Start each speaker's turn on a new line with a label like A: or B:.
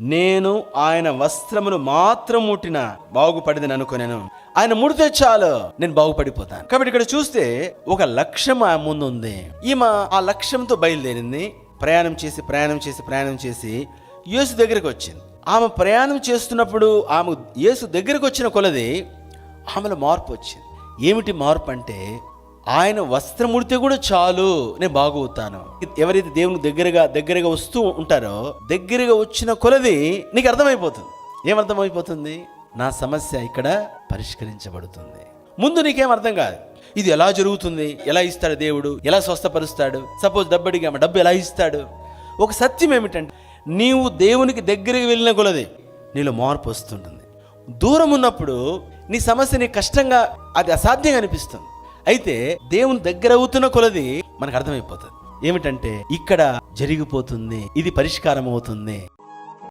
A: నేను ఆయన వస్త్రమును మాత్రం ముట్టిన బాగుపడిందని అనుకున్నాను ఆయన ముడితే చాలు నేను బాగుపడిపోతాను. కాబట్టి ఇక్కడ చూస్తే ఒక లక్ష్యం ఆ ముందు ఉంది ఈమె ఆ లక్ష్యంతో బయలుదేరింది. ప్రయాణం చేసి ప్రయాణం చేసి ప్రయాణం చేసి యేసు దగ్గరికి వచ్చింది. ఆమె ప్రయాణం చేస్తున్నప్పుడు ఆమె యేసు దగ్గరికి వచ్చిన కొలది ఆమెలో మార్పు వచ్చింది. ఏమిటి మార్పు అంటే ఆయన వస్త్రం ముడితే కూడా చాలు నేను బాగవుతాను ఎవరైతే దేవుని దగ్గరగా దగ్గరగా వస్తూ ఉంటారో దగ్గరగా వచ్చిన కొలది నీకు అర్థమైపోతుంది. ఏమర్థమైపోతుంది నా సమస్య ఇక్కడ పరిష్కరించబడుతుంది. ముందు నీకేం అర్థం కాదు. ఇది ఎలా జరుగుతుంది? ఎలా ఇస్తాడు దేవుడు? ఎలా స్వస్థపరుస్తాడు? సపోజ్ డబ్బు అడిగామ డబ్బు ఎలా ఇస్తాడు? ఒక సత్యం ఏమిటంటే నీవు దేవునికి దగ్గరికి వెళ్ళిన కొలది నీలో మార్పు వస్తుంటుంది. దూరం ఉన్నప్పుడు నీ సమస్య నీ కష్టంగా అది అసాధ్యంగా అనిపిస్తుంది. అయితే దేవుని దగ్గర అవుతున్న కొలది మనకు అర్థమైపోతుంది. ఏమిటంటే ఇక్కడ జరిగిపోతుంది ఇది పరిష్కారం అవుతుంది